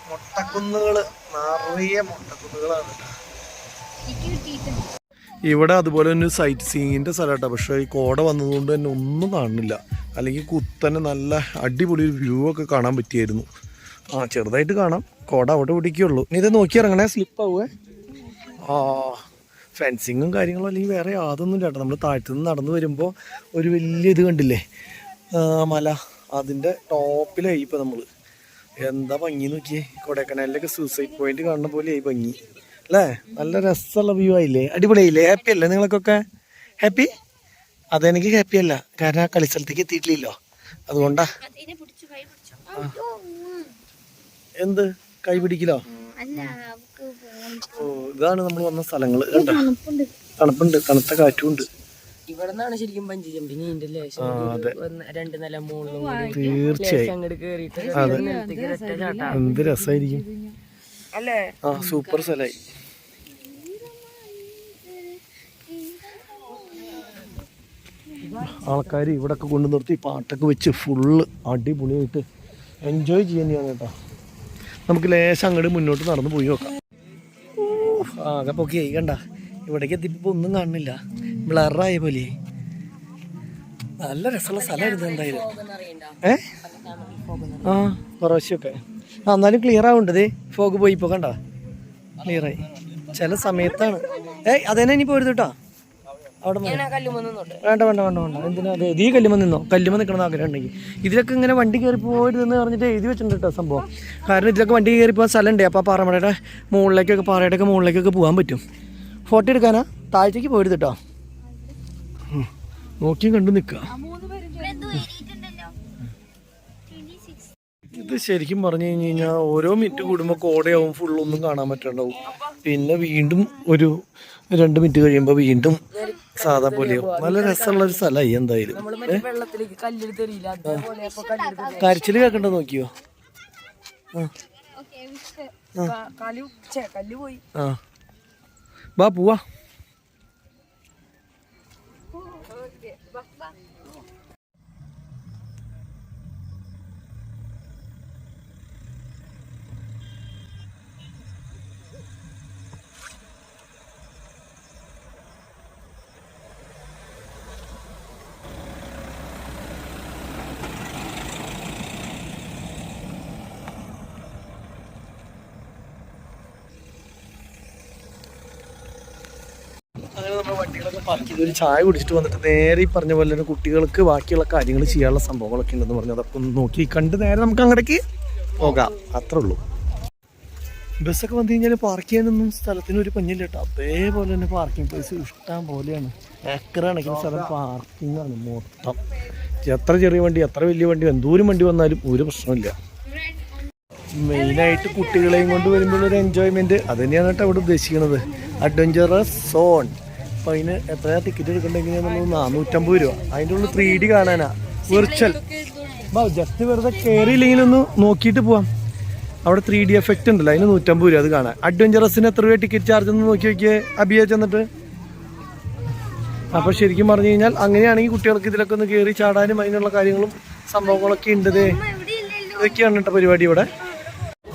മുട്ടക്കുന്നുകൾ. നിറയെ മുട്ടക്കുന്നുകളാണ്. ഇവിടെ അതുപോലെ തന്നെ സൈറ്റ് സീയിങ്ങിന്റെ സ്ഥലമാട്ടോ. പക്ഷേ ഈ കോട വന്നതുകൊണ്ട് തന്നെ ഒന്നും കാണുന്നില്ല. അല്ലെങ്കിൽ കുത്തനെ നല്ല അടിപൊളി വ്യൂ ഒക്കെ കാണാൻ പറ്റിയായിരുന്നു. ആ ചെറുതായിട്ട് കാണാം. കോട അവിടെ പിടിക്കുള്ളൂ. ഇനി ഇത് നോക്കി ഇറങ്ങണേ. സ്ലിപ്പ് ആവുക ആ ഫെൻസിങ്ങും കാര്യങ്ങളും അല്ലെങ്കിൽ വേറെ യാതൊന്നും ചേട്ടാ നമ്മൾ താഴ്ത്തു നിന്ന് നടന്നു വരുമ്പോൾ ഒരു വലിയ ഇത് കണ്ടില്ലേ? മല. അതിന്റെ ടോപ്പിലായി ഇപ്പം നമ്മൾ എന്താ ഭംഗി നോക്കിയേ? കൊടൈക്കനാലിലൊക്കെ സൂസൈഡ് പോയിന്റ് കാണുന്ന പോലെ ആയി ഭംഗി. അല്ലേ? നല്ല രസമുള്ള വ്യൂ ആയില്ലേ? അടിപൊളിയായില്ലേ? ഹാപ്പി അല്ലേ നിങ്ങൾക്കൊക്കെ? ഹാപ്പി അതെനിക്ക് ഹാപ്പി അല്ല. കാരണം ആ കളിസ്ഥലത്തേക്ക് എത്തിയിട്ടില്ലല്ലോ. അതുകൊണ്ടാ. എന്ത്? കൈ പിടിക്കലോ അല്ല അവക്ക് പോകാൻ ഓ ഇതാണ് നമ്മൾ വന്ന സ്ഥലങ്ങൾ കണ്ട? തണുപ്പുണ്ട്. തണുത്ത കാറ്റും ഉണ്ട് ഇവിടെ ശരിക്കും ബഞ്ചി ജമ്പിങ് ഇതിന്റെ ലേശം രണ്ട് നില മുകളിലും തീർച്ചയായും. അങ്ങോട്ട് കേറിയിട്ട് എന്ത് രസമായിരിക്കും അല്ലേ? ആ സൂപ്പർ സ്ഥലമായി ആൾക്കാർ ഇവിടൊക്കെ കൊണ്ടു നിർത്തി പാട്ടൊക്കെ വെച്ച് ഫുള്ള് അടിപൊളിയായിട്ട് എൻജോയ് ചെയ്യാൻ ഞാൻ കേട്ടോ. നമുക്ക് ലേശം അങ്ങോട്ട് മുന്നോട്ട് നടന്നു പോയി നോക്കാം. ആകെ പൊക്കിയായി. കണ്ട ഇവിടേക്ക് എത്തിപ്പോ ഒന്നും കാണുന്നില്ല. ബ്ലറായ പോലെ. നല്ല രസമുള്ള സ്ഥലമായിരുന്നു എന്തായാലും. ഏ? ആ പ്രാവശ്യമൊക്കെ ആ എന്നാലും ക്ലിയർ ആവുണ്ടതേ ഫോഗ് പോയി ഇപ്പോൾ കണ്ട? ക്ലിയറായി ചില സമയത്താണ്. ഏയ് അതന്നെ ഇനി പോരുത് കേട്ടോ. അവിടെ വേണ്ട വേണ്ട വേണ്ട വേണ്ട. എന്തിനാ? അതെ ഈ കല്ലുമ്മ നിന്നോ? കല്ലുമ്മ നിൽക്കണം ആഗ്രഹം ഉണ്ടെങ്കിൽ. ഇതിലൊക്കെ ഇങ്ങനെ വണ്ടി കയറി പോരുതെന്ന് പറഞ്ഞിട്ട് എഴുതി വെച്ചിട്ടുണ്ട് കേട്ടോ സംഭവം? കാരണം ഇതിലൊക്കെ വണ്ടി കയറി പോകാൻ സ്ഥലമുണ്ട്. അപ്പോൾ ആ പാറമടയുടെ മുകളിലേക്കൊക്കെ പാറയുടെയൊക്കെ മുകളിലേക്കൊക്കെ പോകാൻ പറ്റും. ഫോട്ടോ എടുക്കാനാ? താഴത്തേക്ക് പോയിരുത് കേട്ടോ. നോക്കിയും കണ്ടു നിൽക്കുക. ഇവിടെ എന്തോ എഴുതിയിട്ടുണ്ടല്ലോ. 26. ഇത് ശരിക്കും പറഞ്ഞു കഴിഞ്ഞ് കഴിഞ്ഞാൽ ഓരോ മിനിറ്റ് കൂടുമ്പോൾ കോടയാവും ഫുള്ളൊന്നും കാണാൻ പറ്റുണ്ടാവും. പിന്നെ വീണ്ടും ഒരു രണ്ട് മിനിറ്റ് കഴിയുമ്പോൾ വീണ്ടും സാധാ പോലെയോ? നല്ല രസമുള്ള ഒരു സ്ഥലമായി എന്തായാലും. കരച്ചിൽ കേൾക്കണ്ട നോക്കിയോ? ആ. ബാ പോവാ. വണ്ടികളൊക്കെ ഒരു ചായ കുടിച്ചിട്ട് വന്നിട്ട് നേരെ ഈ പറഞ്ഞ പോലെ തന്നെ കുട്ടികൾക്ക് ബാക്കിയുള്ള കാര്യങ്ങൾ ചെയ്യാനുള്ള സംഭവങ്ങളൊക്കെ ഉണ്ടെന്ന് പറഞ്ഞു. അതൊക്കെ ഒന്ന് നോക്കി കണ്ട് നേരെ നമുക്ക് അങ്ങടേക്ക് പോകാം. അത്രേ ഉള്ളൂ. ബസ്സൊക്കെ വന്നു കഴിഞ്ഞാൽ പാർക്ക് ചെയ്യാനൊന്നും സ്ഥലത്തിന് ഒരു പഞ്ഞില്ല കേട്ടോ. അതേപോലെ തന്നെ പാർക്കിംഗ് പ്ലേസ് ഇഷ്ടം പോലെയാണ്. ഏക്കർ സ്ഥലം പാർക്കിംഗ് ആണ് മൊത്തം. എത്ര ചെറിയ വണ്ടി എത്ര വലിയ വണ്ടി എന്തോരം വണ്ടി വന്നാലും ഒരു പ്രശ്നമില്ല മെയിനായിട്ട് കുട്ടികളെയും കൊണ്ട് വരുമ്പോഴൊരു എൻജോയ്മെന്റ് എൻജോയ്മെന്റ് അത് തന്നെയാണ് കേട്ടോ അവിടെ ഉദ്ദേശിക്കുന്നത്. അഡ്വഞ്ചറസ് സോൺ അപ്പോൾ അതിന് എത്രയാ ടിക്കറ്റ് എടുക്കണ്ടെങ്കിൽ നാനൂറ്റമ്പത് രൂപ. അതിന്റെ ഉള്ളിൽ ത്രീ ഡി കാണാനാ. വിർച്വൽ ജസ്റ്റ് വെറുതെ കയറിയില്ലെങ്കിൽ ഒന്ന് നോക്കിയിട്ട് പോവാം. അവിടെ ത്രീ ഡി എഫക്റ്റ് ഉണ്ടല്ലോ അതിന് നൂറ്റമ്പത് രൂപ അത് കാണാൻ. അഡ്വഞ്ചറസിന് എത്ര രൂപ ടിക്കറ്റ് ചാർജ് എന്ന് നോക്കി നോക്കിയേ അബിയ ചെന്നിട്ട്. അപ്പോൾ ശരിക്കും പറഞ്ഞു കഴിഞ്ഞാൽ അങ്ങനെയാണെങ്കിൽ കുട്ടികൾക്ക് ഇതിലൊക്കെ ഒന്ന് കയറി ചാടാനും അതിനുള്ള കാര്യങ്ങളും സംഭവങ്ങളൊക്കെ ഉണ്ട്. ഇതൊക്കെയാണ് കേട്ടോ പരിപാടി ഇവിടെ.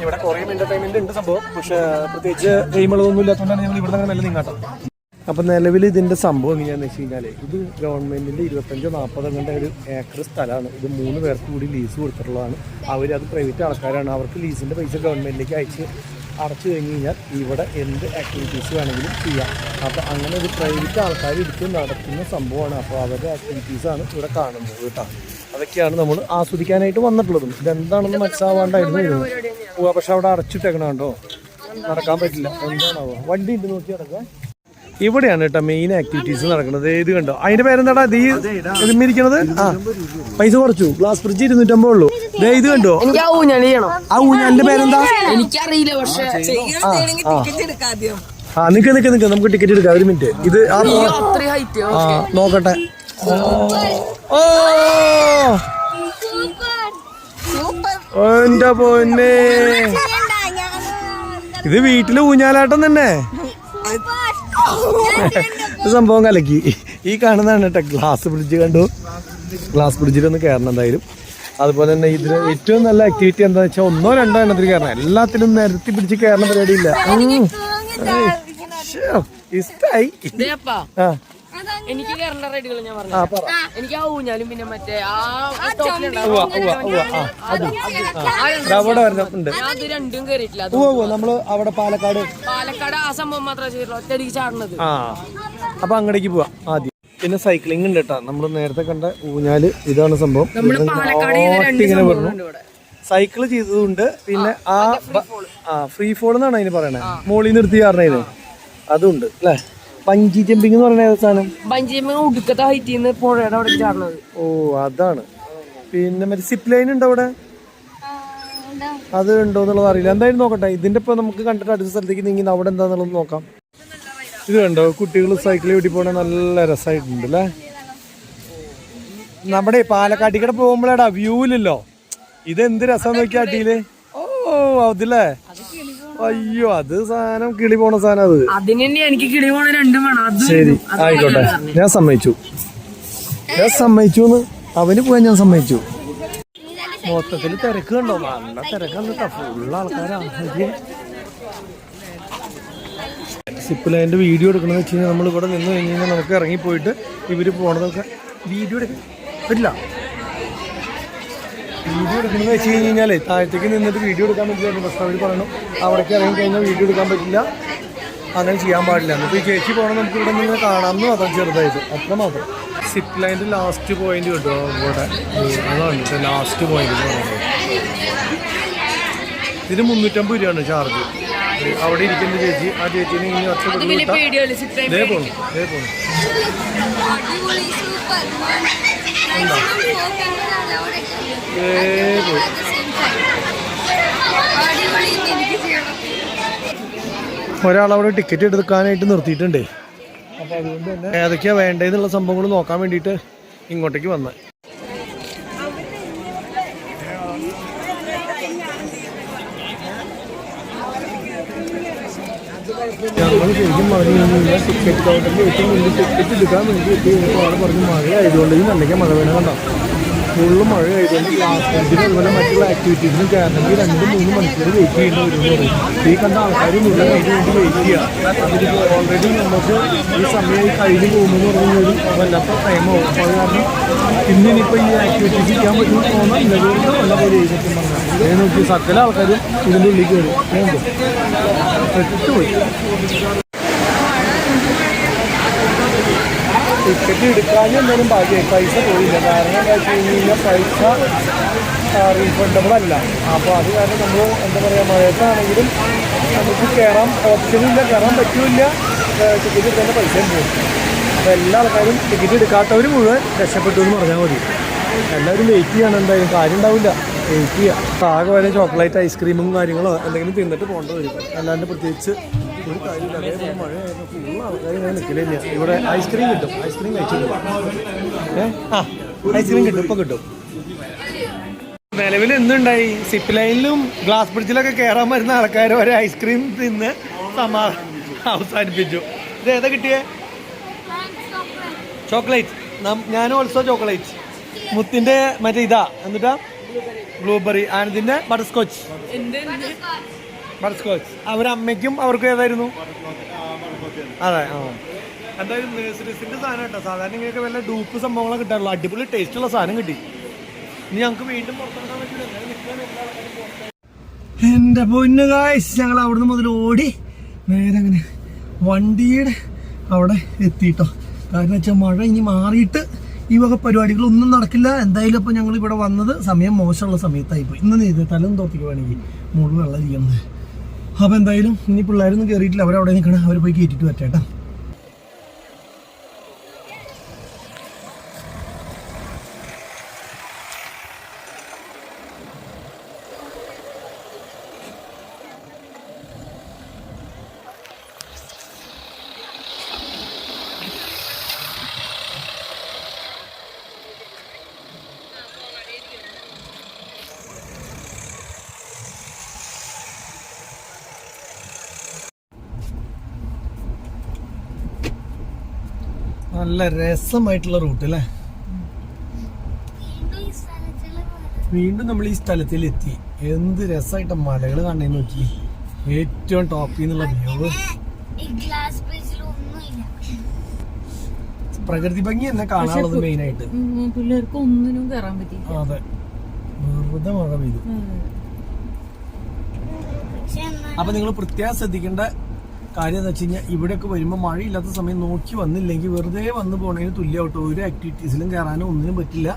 ഇവിടെ കുറേ എന്റർടൈൻമെന്റ് ഉണ്ട് സംഭവം. പക്ഷേ പ്രത്യേകിച്ച് ഗെയിമുകളൊന്നും ഇല്ലാത്തതുകൊണ്ടാണ് ഞങ്ങൾ ഇവിടെ നിന്ന് നീങ്ങാട്ടം. അപ്പം നിലവിൽ ഇതിന്റെ സംഭവം എങ്ങനെയാണെന്ന് വെച്ച് കഴിഞ്ഞാൽ ഇത് ഗവൺമെന്റിന്റെ ഇരുപത്തഞ്ചോ നാൽപ്പതോ കണ്ട ഒരു ഏക്കർ സ്ഥലമാണ്. ഇത് മൂന്ന് പേർക്ക് കൂടി ലീസ് കൊടുത്തിട്ടുള്ളതാണ്. അവരത് പ്രൈവറ്റ് ആൾക്കാരാണ്. അവർക്ക് ലീസിന്റെ പൈസ ഗവൺമെന്റിലേക്ക് അയച്ച് അടച്ചു കഴിഞ്ഞ് കഴിഞ്ഞാൽ ഇവിടെ എന്ത് ആക്ടിവിറ്റീസ് വേണമെങ്കിലും ചെയ്യാം. അപ്പോൾ അങ്ങനെ ഒരു പ്രൈവറ്റ് ആൾക്കാർ ഇരിക്കും നടത്തുന്ന സംഭവമാണ്. അപ്പോൾ അവരുടെ ആക്ടിവിറ്റീസാണ് ഇവിടെ കാണുന്നത് കേട്ടോ. അതൊക്കെയാണ് നമ്മൾ ആസ്വദിക്കാനായിട്ട് വന്നിട്ടുള്ളതും. ഇതെന്താണെന്ന് മനസ്സിലാവാണ്ടായിരുന്നു പോവാ പക്ഷെ അവിടെ അടച്ചിട്ടേക്കണ കണ്ടോ? നടക്കാൻ പറ്റില്ല. എന്താണാവോ? വണ്ടി ഉണ്ട് നോക്കി നടക്കുക ഇവിടെയാണ് കേട്ടോ മെയിൻ ആക്ടിവിറ്റീസ് നടക്കുന്നത്. ഇത് കണ്ടോ? അതിന്റെ പേരെന്താടാ? ഇത് ഇരിക്കുന്നത് ആ പൈസ കുറച്ചു. ഗ്ലാസ് ഫ്രിഡ്ജ് ഇരുന്നൂറ്റമ്പത് ഉള്ളൂ. ദേ ഇത് കണ്ടോ? ആ ഊഞ്ഞാലി ആ ഊഞ്ഞാലിന്റെ പേരെന്താ? എനിക്കറിയില്ല പക്ഷെ ആ നിക്ക് നിക്ക് നിക്ക്. നമുക്ക് ടിക്കറ്റ് എടുക്കാം. ഒരു മിനിറ്റ് ഇത് ആ നോക്കട്ടെ. ഓ! എന്റെ പൊന്നെ. ഇത് വീട്ടിൽ ഊഞ്ഞാലാട്ടം തന്നെ. സംഭവം കലക്കി. ഈ കാണുന്നതാണ് കേട്ടോ ഗ്ലാസ് ബ്രിഡ്ജ് കണ്ടു. ഗ്ലാസ് ബ്രിഡ്ജിൽ ഒന്ന് കയറണം എന്തായാലും. അതുപോലെ തന്നെ ഇതിന് ഏറ്റവും നല്ല ആക്ടിവിറ്റി എന്താ വെച്ചാൽ ഒന്നോ രണ്ടോ എണ്ണത്തിൽ കയറണം എല്ലാത്തിലും നിരത്തി പിടിച്ച് കയറണ പരിപാടിയില്ല. ഇഷ്ടായി. ആ. എനിക്ക് കേരള റൈഡുകൾ ഞാൻ പറഞ്ഞു എനിക്ക് ആ ഊഞ്ഞാലും പിന്നെ മറ്റേ ആ അവിടെ വരുന്നുണ്ട് ഞാൻ അത് രണ്ടും കയറിയിട്ടില്ല നമ്മൾ അവിടെ പാലക്കാട്. പാലക്കാട് ആ സംഭവം മാത്രമേ ചെയ്തിട്ടുള്ളൂ. ഒറ്റയടിക്ക് ചാടുന്നത്. ആ. അപ്പൊ അങ്ങടേക്ക് പോവാം ആദ്യം. പിന്നെ സൈക്ലിംഗ് ഉണ്ട് കേട്ടോ നമ്മൾ നേരത്തെ കണ്ട ഊഞ്ഞാൽ ഇതാണ് സംഭവം. നമ്മൾ പാലക്കാട് ചെയ്ത രണ്ട് ഇങ്ങനെ പറഞ്ഞു സൈക്കിൾ ചെയ്തതുണ്ട്. പിന്നെ ആ ഫ്രീ ഫോൾ എന്നാണ് അതിന് പറയണേ. മോളിൽ നിർത്തി കാരണത് അതുണ്ട് അല്ലേ? പഞ്ചി ജമ്പിംഗ് എന്ന് പറയുന്ന സാധനം? ബഞ്ചി ജമ്പിംഗ് ഉടുക്കത്തെ ഹൈറ്റിൽ നിന്ന് പുഴയുടെ അവിടെ ചാടുന്നത്. ഓ അതാണ്. പിന്നെ മറ്റേ സിപ്പ് ലൈൻ ഉണ്ട് അവിടെ? അത് ഉണ്ടോ എന്നുള്ളത് അറിയില്ല. എന്തായാലും നോക്കട്ടെ. ഇതിന്റെ ഇപ്പൊ നമുക്ക് കണ്ടിട്ട് അടുത്ത സ്ഥലത്തേക്ക് നീങ്ങി അവിടെ എന്താന്നുള്ളത് നോക്കാം. ഇത് കണ്ടോ? കുട്ടികൾ സൈക്കിൾ ഓടി പോണ നല്ല രസമായിട്ടുണ്ട് അല്ലേ? നമ്മുടെ പാലക്കാട്ടിക്കടെ പോകുമ്പോഴാടാ ഇത് എന്ത് രസം നോക്കിയാട്ടിയിൽ ഓ അതില്ലേ? അയ്യോ അത് സാധനം കിളി പോണ സാധനം അത്. അതിന് എനിക്ക് കിളി പോണ രണ്ടും വേണം. അത് ശരി ആയിക്കോട്ടെ. ഞാൻ സമ്മതിച്ചു. ഞാൻ സമ്മതിച്ചു അവന് പോയാൻ ഞാൻ സമ്മതിച്ചു. മൊത്തത്തിൽ തിരക്ക് കണ്ടോ? നല്ല തിരക്കാണ് കേട്ടോ ഫുള്ള് ആൾക്കാരാണ് സിപ്പ് ലൈന്റെ വീഡിയോ എടുക്കണമെന്ന് വെച്ച് കഴിഞ്ഞാൽ നമ്മൾ ഇവിടെ നിന്ന് കഴിഞ്ഞ് കഴിഞ്ഞാൽ നമുക്ക് ഇറങ്ങിപ്പോയിട്ട് ഇവർ പോണതൊക്കെ വീഡിയോ എടുക്കാൻ പറ്റില്ല വീഡിയോ എടുക്കണമെന്ന് വെച്ച് കഴിഞ്ഞ് കഴിഞ്ഞാലേ താഴത്തേക്ക് നിന്നിട്ട് വീഡിയോ എടുക്കാൻ പറ്റില്ല. പക്ഷെ അവർ പറയണം അവിടേക്ക് ഇറങ്ങി കഴിഞ്ഞാൽ വീഡിയോ എടുക്കാൻ പറ്റില്ല. അങ്ങനെ ചെയ്യാൻ പാടില്ല. എന്നിട്ട് ഈ ചേച്ചി പോകണം നമുക്ക് ഇവിടെ നിന്ന് കാണാമെന്ന് മാത്രം ചെറുതായിട്ട്. അത്ര മാത്രം. സിപ്പ് ലൈന്റെ ലാസ്റ്റ് പോയിന്റ് കിട്ടുമോ ഇവിടെ? അതാണ് ലാസ്റ്റ് പോയിന്റ് എന്ന് പറയുന്നത് ഇതിന് മുന്നൂറ്റമ്പത് രൂപയാണ് ചാർജ് അവിടെ ഇരിക്കുന്ന ചേച്ചി ആ ചേച്ചിനെ ഇനി അത്ര ഇതേ ഇതേ പോണു ഒരാളവിടെ ടിക്കറ്റ് എടുക്കാനായിട്ട് നിർത്തിയിട്ടുണ്ടേ. അപ്പോൾ അതുകൊണ്ട് തന്നെ ഏതൊക്കെയാ വേണ്ടതെന്നുള്ള സംഭവങ്ങൾ നോക്കാൻ വേണ്ടിയിട്ട് ഇങ്ങോട്ടേക്ക് വന്നത് ഞങ്ങൾ ശരിക്കും പറഞ്ഞു കഴിഞ്ഞാൽ ടിക്കറ്റ് കൗണ്ടറിൽ ഏറ്റവും വലിയ ടിക്കറ്റ് എടുക്കാൻ വേണ്ടി എത്തി കഴിഞ്ഞപ്പോൾ ആൾ പറഞ്ഞു മഴ ആയതുകൊണ്ട് ഈ നല്ലയ്ക്ക് മഴ വേണം കണ്ടോ ഫുള്ള് മഴ ആയതുകൊണ്ട് ലാസ്റ്റ് ബെഞ്ചിന് അതുപോലെ മറ്റുള്ള ആക്ടിവിറ്റീസിനും കയറണമെങ്കിൽ രണ്ട് മൂന്ന് മണിക്കൂർ വെയിറ്റ് ചെയ്യേണ്ടി വരും എന്ന് പറയും ഈ കണ്ട ആൾക്കാർ മുഴുവൻ അതിന് വേണ്ടി വെയിറ്റ് ചെയ്യുക ഓൾറെഡി നമുക്ക് ഈ സമയം കഴിഞ്ഞ് പോകുമെന്ന് പറഞ്ഞു കഴിഞ്ഞാൽ വല്ലാത്ത ടൈമാവും അപ്പോൾ അത് കാരണം പിന്നെ ഇനിയിപ്പോൾ ഈ ആക്ടിവിറ്റീസ് ചെയ്യാൻ പറ്റുമെന്ന് തോന്നുന്നില്ല വീണ്ടും നല്ല പോലെ ചെയ്തിട്ടുണ്ടെന്ന് നോക്കി സകല ആൾക്കാരും ഇതിന്റെ ഉള്ളിൽ കയറി. ടിക്കറ്റ് എടുക്കാനും എന്തായാലും ഭാഗ്യമായി പൈസ പോയില്ല. കാരണം എന്താ വെച്ച് കഴിഞ്ഞാൽ പൈസ റീഫണ്ടബിൾ അല്ല. അപ്പോൾ അത് കാരണം നമ്മൾ എന്താ പറയുക മഴയത്താണെങ്കിലും നമുക്ക് കയറാൻ ഓപ്ഷനില്ല കയറാൻ പറ്റില്ല. ടിക്കറ്റ് എടുക്കേണ്ട പൈസ പോകും അപ്പോൾ എല്ലാ ആൾക്കാരും ടിക്കറ്റ് എടുക്കാത്തവർ മുഴുവൻ രക്ഷപ്പെട്ടു എന്ന് പറഞ്ഞാൽ മതി. എല്ലാവരും വെയിറ്റ് ചെയ്യണം എന്തായാലും. കാര്യം ഉണ്ടാവില്ല. ചെയ്യുക ആകെ വരെ ചോക്ലേറ്റ് ഐസ്ക്രീമും കാര്യങ്ങളോ എന്തെങ്കിലും തിന്നിട്ട് പോകേണ്ടി വരും. അല്ലാണ്ട് പ്രത്യേകിച്ച് ഒരു കാര്യമില്ല. അതേപോലെ മഴയായിരുന്നു ഫുൾ ആൾക്കാർ നിൽക്കലില്ല ഇവിടെ ഐസ്ക്രീം കിട്ടും. ഐസ്ക്രീം കഴിച്ചു ഏ? ആ ഐസ്ക്രീം കിട്ടും. ഇപ്പൊ കിട്ടും. നിലവിൽ എന്തുണ്ടായി? സിപ്പ് ലൈനിലും ഗ്ലാസ് ബ്രിഡ്ജിലൊക്കെ കയറാൻ വരുന്ന ആൾക്കാർ ഒരു ഐസ്ക്രീം തിന്ന് സമാ അവസാനിപ്പിച്ചു. ഇത് ഏതാ കിട്ടിയേ? ചോക്ലേറ്റ് ഞാനും ഓൾസോ ചോക്ലേറ്റ് മുത്തിന്റെ മറ്റേ ഇതാ. എന്നിട്ടാ? ബ്ലൂബെറി ആനന്ദിന്റെ ബട്ടർ സ്കോച്ച് ബട്ടർ സ്കോച്ച് അവരമ്മയ്ക്കും അവർക്കും ഏതായിരുന്നു? അതെ ആ. എന്തായാലും നേഴ്സറീസിന്റെ സാധനം കേട്ടോ. സാധാരണ ഇങ്ങനെയൊക്കെ വല്ല ഡൂപ്പ് സംഭവങ്ങളൊക്കെ കിട്ടാറുള്ളൂ. അടിപൊളി ടേസ്റ്റ് ഉള്ള സാധനം കിട്ടി. ഇനി ഞങ്ങൾക്ക് വീണ്ടും പുറത്തിറങ്ങാൻ പറ്റില്ല. എന്റെ പൊന്നു കായ്സ് ഞങ്ങൾ അവിടുന്ന് മുതൽ ഓടി നേരെ അങ്ങനെ വണ്ടിയുടെ അവിടെ എത്തിയിട്ടോ. കാരണം വെച്ചാൽ മഴ ഇനി മാറിയിട്ട് ഈ വക പരിപാടികളൊന്നും നടക്കില്ല. എന്തായാലും ഇപ്പൊ ഞങ്ങൾ ഇവിടെ വന്നത് സമയം മോശമുള്ള സമയത്തായി പോയി. ഇന്ന് നീ തലം തോർത്തിക്ക് വേണമെങ്കിൽ. മുകളിൽ വെള്ളം ചെയ്യുന്നത് അപ്പോൾ എന്തായാലും ഇനി പിള്ളേരൊന്നും കയറിയിട്ടില്ല അവരവിടെ നിൽക്കണം. അവർ പോയി കയറ്റിട്ട് പറ്റേട്ടാ നല്ല രസമായിട്ടുള്ള റൂട്ട് അല്ലേ? വീണ്ടും നമ്മൾ ഈ സ്ഥലത്തിൽ എത്തി എന്ത് രസമായിട്ട് മലകൾ കണ്ടു നോക്കി. ഏറ്റവും ടോപ്പിൽ നിന്നുള്ള വ്യൂ പ്രകൃതി ഭംഗി തന്നെ കാണാനുള്ളത് മെയിൻ ആയിട്ട്. പിള്ളേർക്ക് ഒന്നിനും കയറാൻ പറ്റില്ല അതെ. വെറുതെ മഴ പെയ്തു. അപ്പൊ നിങ്ങൾ പ്രത്യേകം ശ്രദ്ധിക്കേണ്ട കാര്യം എന്ന് വെച്ച് കഴിഞ്ഞാൽ ഇവിടെയൊക്കെ വരുമ്പോൾ മഴയില്ലാത്ത സമയം നോക്കി വന്നില്ലെങ്കിൽ വെറുതെ വന്ന് പോണതിന് തുല്യമായിട്ട് ഒരു ആക്ടിവിറ്റീസിലും കയറാനോ ഒന്നിനും പറ്റില്ല.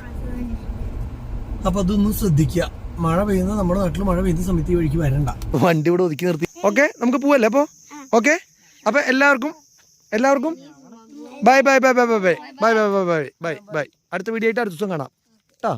അപ്പൊ അതൊന്നും ശ്രദ്ധിക്കുക മഴ പെയ്യുന്ന നമ്മുടെ നാട്ടിൽ മഴ പെയ്യുന്ന സമയത്ത് ഈ വഴിക്ക് വരണ്ട. വണ്ടി ഇവിടെ ഒതുക്കി നിർത്തി. ഓക്കെ നമുക്ക് പോവല്ലേ അപ്പൊ? ഓക്കെ അപ്പൊ എല്ലാവർക്കും എല്ലാവർക്കും bye bye bye bye bye bye bye bye bye bye. Bye അടുത്ത വീഡിയോ ആയിട്ട് അടുത്ത ദിവസം കാണാം. കേട്ടോ